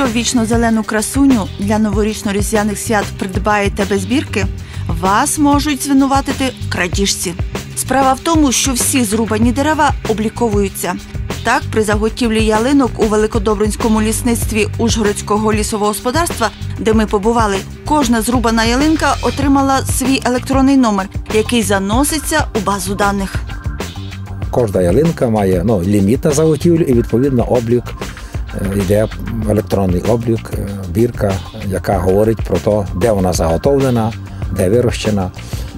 Якщо вічно зелену красуню для новорічно-різдвяних свят придбаєте без бірки, вас можуть звинуватити крадіжці. Справа в тому, що всі зрубані дерева обліковуються. Так, при заготівлі ялинок у великодобринському лісництві Ужгородського лісового господарства, де ми побували, кожна зрубана ялинка отримала свій електронний номер, який заноситься у базу даних. Кожна ялинка має ну, ліміт на заготівлю і відповідно облік йде електронний облік, е, бірка, яка говорить про те, де вона заготовлена, де вирощена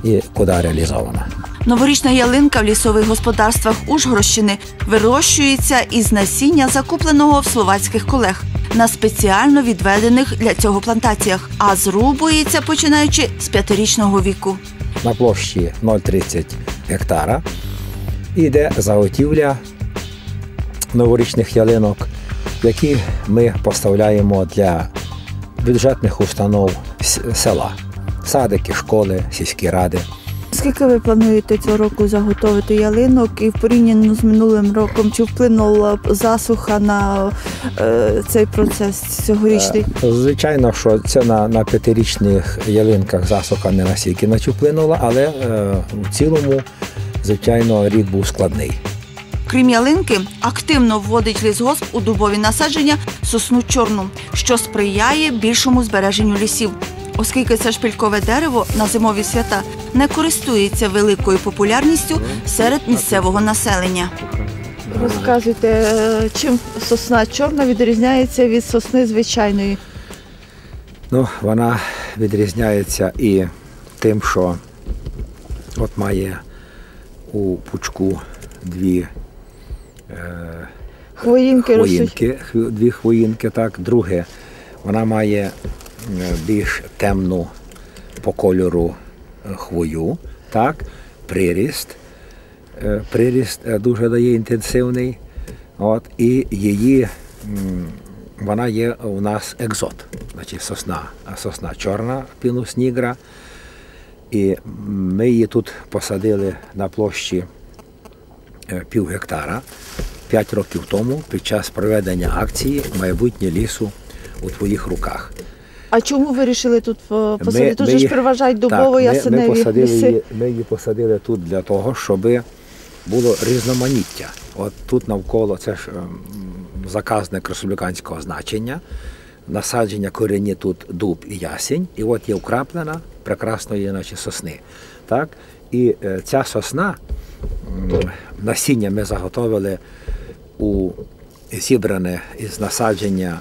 і куди реалізована. Новорічна ялинка в лісових господарствах Ужгородщини вирощується із насіння, закупленого в словацьких колег на спеціально відведених для цього плантаціях, а зрубується починаючи з п'ятирічного віку. На площі 0,30 гектара йде заготівля новорічних ялинок, які ми поставляємо для бюджетних установ села, садики, школи, сільські ради. Скільки ви плануєте цього року заготовити ялинок і в порівнянні з минулим роком, чи вплинула засуха на е, цей процес цьогорічний? Звичайно, що це на, на п'ятирічних ялинках засуха не настільки наче вплинула, але е, в цілому, звичайно, рік був складний. Крім ялинки, активно вводить лісгосп у дубові насадження сосну чорну, що сприяє більшому збереженню лісів. Оскільки це шпилькове дерево на зимові свята не користується великою популярністю серед місцевого населення. Розказуйте, чим сосна чорна відрізняється від сосни звичайної? Ну, вона відрізняється і тим, що от має у пучку дві Хвоїнки хвоїнки, дві хвоїнки, так. Друге, вона має е, більш темну по кольору е, хвою, так, приріст. Е, Приріст е, дуже дає інтенсивний. От, і її вона є у нас екзот, значить сосна, сосна чорна, пінус нігра. І ми її тут посадили на площі е, пів гектара п'ять років тому під час проведення акції Майбутнє лісу у твоїх руках. А чому ви вирішили тут е, посадити? Тут же ж переважають дубово ми, ми, посадили ліси. її, ми її посадили тут для того, щоб було різноманіття. От тут навколо це ж ем, заказник республіканського значення. Насадження корені тут дуб і ясень, і от є вкраплена прекрасної наче сосни. Так? І е, ця сосна, насіння ми заготовили у зібране із насадження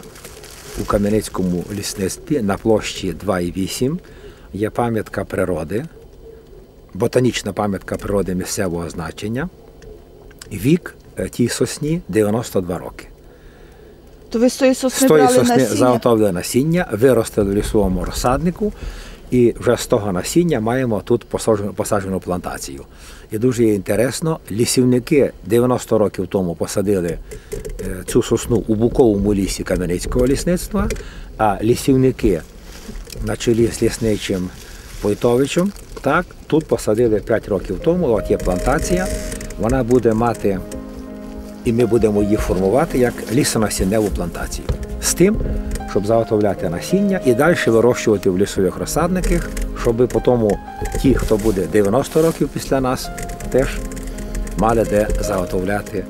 у Кам'янецькому лісництві на площі 2,8 є пам'ятка природи, ботанічна пам'ятка природи місцевого значення. Вік е, тій сосні 92 роки. То ви з тої сосни З тої брали сосни насіння? заготовили насіння, виростили в лісовому розсаднику, і вже з того насіння маємо тут посаджену, посаджену плантацію. І дуже інтересно, лісівники 90 років тому посадили е, цю сосну у буковому лісі Кам'янецького лісництва, а лісівники на чолі з лісничим Войтовичем, так, тут посадили 5 років тому, от є плантація, вона буде мати і ми будемо її формувати як лісонасінневу плантацію. З тим, щоб заготовляти насіння і далі вирощувати в лісових розсадниках, щоб потім ті, хто буде 90 років після нас, теж мали де заготовляти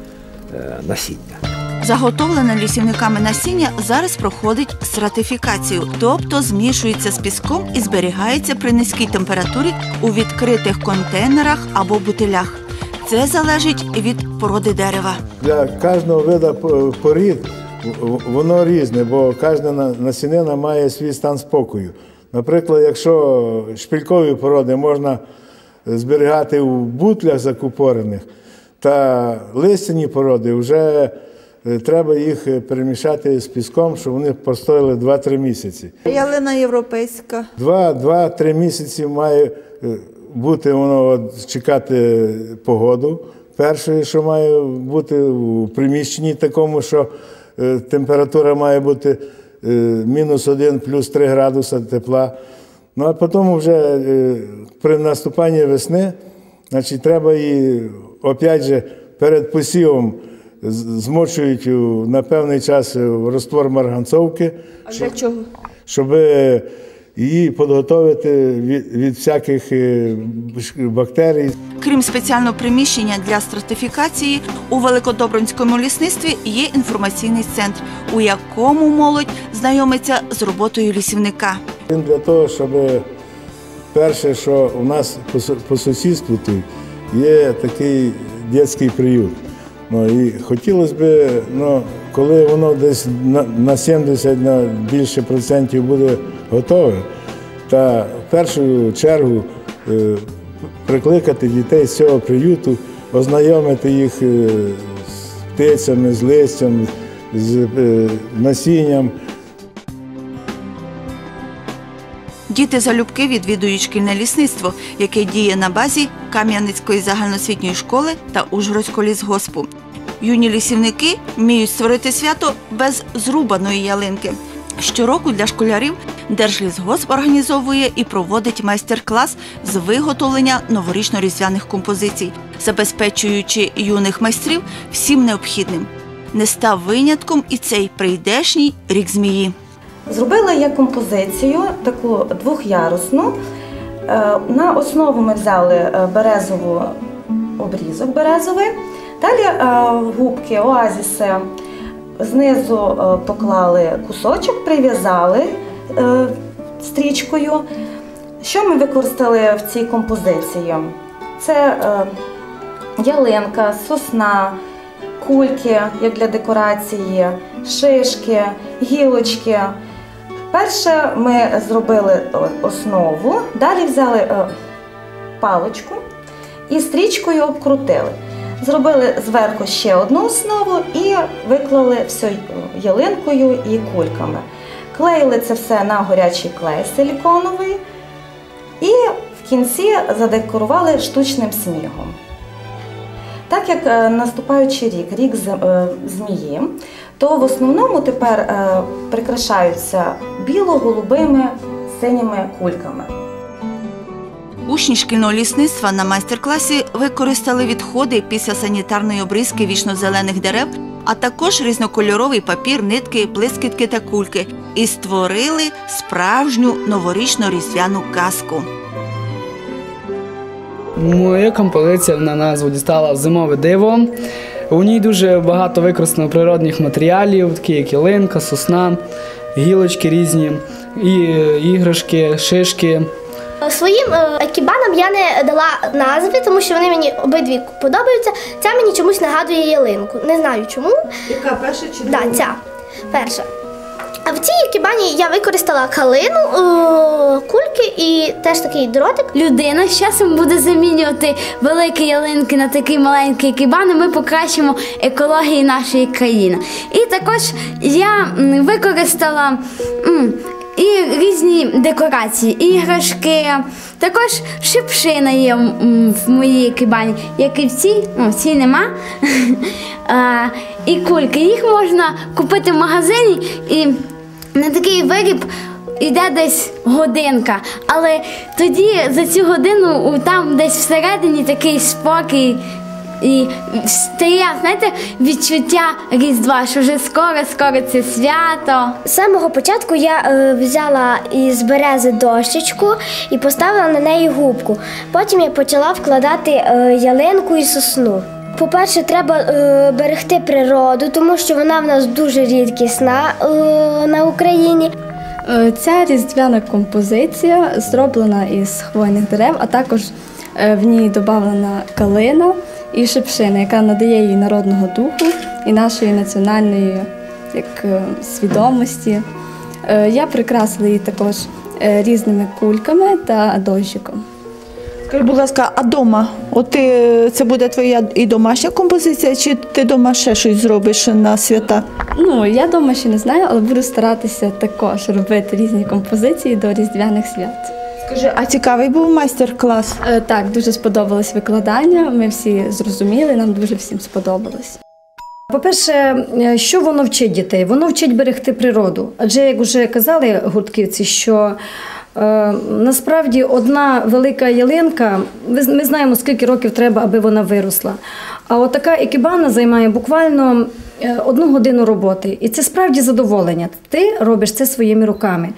е, насіння. Заготовлене лісівниками насіння зараз проходить стратифікацію, тобто змішується з піском і зберігається при низькій температурі у відкритих контейнерах або бутилях. Це залежить від породи дерева. Для кожного виду порід воно різне, бо кожна насінина має свій стан спокою. Наприклад, якщо шпилькові породи можна зберігати у бутлях закупорених, та листяні породи вже е, треба їх е, перемішати з піском, щоб вони постояли 2-3 місяці. Ялина європейська. Два, два-три місяці має е, бути воно от, чекати погоду. Перше, що має бути у приміщенні такому, що температура має бути е, мінус 1 плюс 3 градуса тепла. Ну а потім вже е, при наступанні весни, значить, треба її, опять же, перед посівом змочують на певний час в розтвор марганцовки, А для чого? щоб її підготовити від, від всяких е, бактерій. Крім спеціального приміщення для стратифікації, у Великодобронському лісництві є інформаційний центр, у якому молодь знайомиться з роботою лісівника. Він для того, щоб перше, що у нас по, по сусідству тут є такий дитячий приют. Ну, і хотілося б, ну, коли воно десь на, на 70 на більше процентів буде готове, та в першу чергу е, прикликати дітей з цього приюту, ознайомити їх е, з птицями, з листям, з е, насінням. Діти залюбки відвідують шкільне лісництво, яке діє на базі Кам'янецької загальноосвітньої школи та Ужгородського лісгоспу. Юні лісівники вміють створити свято без зрубаної ялинки. Щороку для школярів Держлісгосп організовує і проводить майстер-клас з виготовлення новорічно-різдвяних композицій, забезпечуючи юних майстрів всім необхідним. Не став винятком і цей прийдешній рік змії. Зробила я композицію таку двохярусну. Е, На основу ми взяли е, березову обрізок березовий. Далі е, губки, оазіси знизу поклали кусочок, прив'язали стрічкою. Що ми використали в цій композиції? Це е, ялинка, сосна, кульки, як для декорації, шишки, гілочки. Перше ми зробили основу, далі взяли е, паличку і стрічкою обкрутили. Зробили зверху ще одну основу і виклали все ялинкою і кульками. Клеїли це все на горячий клей силіконовий і в кінці задекорували штучним снігом. Так як е, наступаючий рік, рік е, змії, то в основному тепер е, прикрашаються біло-голубими синіми кульками. Учні шкільного лісництва на майстер-класі використали відходи після санітарної обрізки вічно-зелених дерев, а також різнокольоровий папір, нитки, блискітки та кульки і створили справжню новорічну різдвяну казку. Моя композиція на назву дістала Зимове диво. У ній дуже багато використано природних матеріалів, такі як ялинка, сосна, гілочки різні, і е, іграшки, шишки. Своїм екібанам я не дала назви, тому що вони мені обидві подобаються. Ця мені чомусь нагадує ялинку. Не знаю чому. Яка перша чи Да, ця перша. А в цій екібані я використала калину, е, кульки і теж такий дротик. Людина з часом буде замінювати великі ялинки на такі маленькі кібани. Ми покращимо екологію нашої країни. І також я використала і різні декорації, іграшки. Також шипшина є в моїй кибані, як і в цій, ну, в цій нема. А, і кульки. Їх можна купити в магазині і на такий виріб йде десь годинка. Але тоді за цю годину там десь всередині такий спокій. І стає, знаєте, відчуття Різдва, що вже скоро-скоро це свято. З самого початку я е, взяла із берези дощечку і поставила на неї губку. Потім я почала вкладати е, ялинку і сосну. По-перше, треба е, берегти природу, тому що вона в нас дуже рідкісна е, на Україні. Е, Ця різдвяна композиція зроблена із хвойних дерев, а також е, в ній додана калина і шипшина, яка надає їй народного духу і нашої національної як, е, свідомості. Е, Я прикрасила її також е, різними кульками та дощиком. Скажи, будь ласка, а дома? От ти, це буде твоя і домашня композиція, чи ти дома ще щось зробиш на свята? Ну, я дома ще не знаю, але буду старатися також робити різні композиції до різдвяних свят. Скажи, а цікавий був майстер-клас? Е, Так, дуже сподобалось викладання. Ми всі зрозуміли, нам дуже всім сподобалось. По-перше, е, що воно вчить дітей? Воно вчить берегти природу. Адже, як вже казали гуртківці, що Е, насправді одна велика ялинка, ми знаємо, скільки років треба, аби вона виросла. А от така екібана займає буквально е, одну годину роботи. І це справді задоволення. Ти робиш це своїми руками.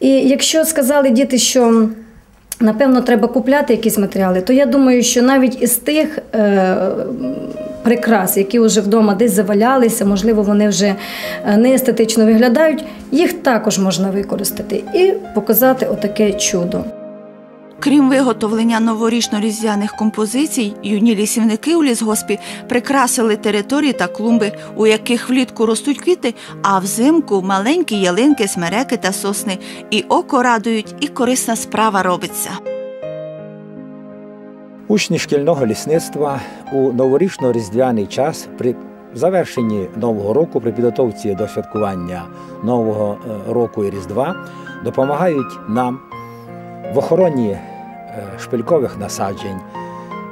І якщо сказали діти, що напевно треба купляти якісь матеріали, то я думаю, що навіть із тих е, прикрас, які вже вдома десь завалялися, можливо, вони вже е, не естетично виглядають, їх також можна використати і показати отаке чудо. Крім виготовлення новорічно-різдвяних композицій, юні лісівники у лісгоспі прикрасили території та клумби, у яких влітку ростуть квіти, а взимку маленькі ялинки, смереки та сосни. І око радують, і корисна справа робиться. Учні шкільного лісництва у новорічно-різдвяний час при завершенні нового року, при підготовці до святкування нового е, року і Різдва допомагають нам в охороні е, шпилькових насаджень.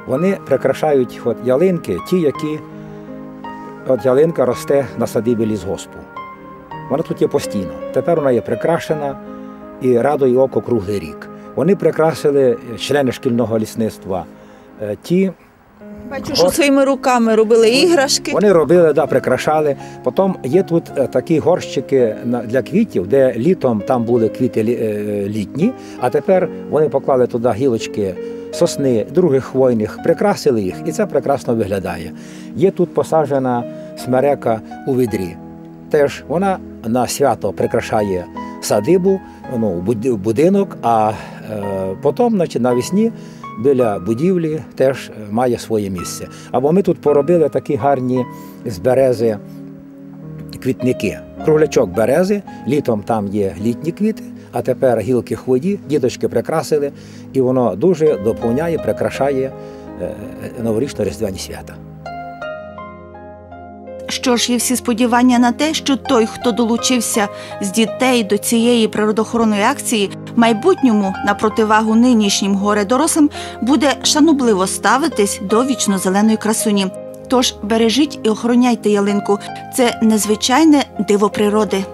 Вони прикрашають от ялинки, ті, які от ялинка росте на садибі лісгоспу. Вона тут є постійно. Тепер вона є прикрашена і радує око круглий рік. Вони прикрасили члени шкільного лісництва. е, Ті Бачу, що своїми руками робили іграшки. вони робили, да, прикрашали. Потім є тут е, такі горщики для квітів, де літом там були квіти е, літні, а тепер вони поклали туди гілочки сосни, других хвойних, прикрасили їх, і це прекрасно виглядає. Є тут посаджена смерека у відрі. Теж вона на свято прикрашає садибу, ну, будинок, а е, потім, значить, навесні біля будівлі теж е, має своє місце. Або ми тут поробили такі гарні з берези квітники. Круглячок берези, літом там є літні квіти, а тепер гілки хвої, діточки прикрасили, і воно дуже доповняє, прикрашає е, новорічно-різдвяні свята. Що ж, є всі сподівання на те, що той, хто долучився з дітей до цієї природоохоронної акції, майбутньому на противагу нинішнім горе дорослим буде шанобливо ставитись до вічно-зеленої красуні. Тож бережіть і охороняйте ялинку. Це незвичайне диво природи.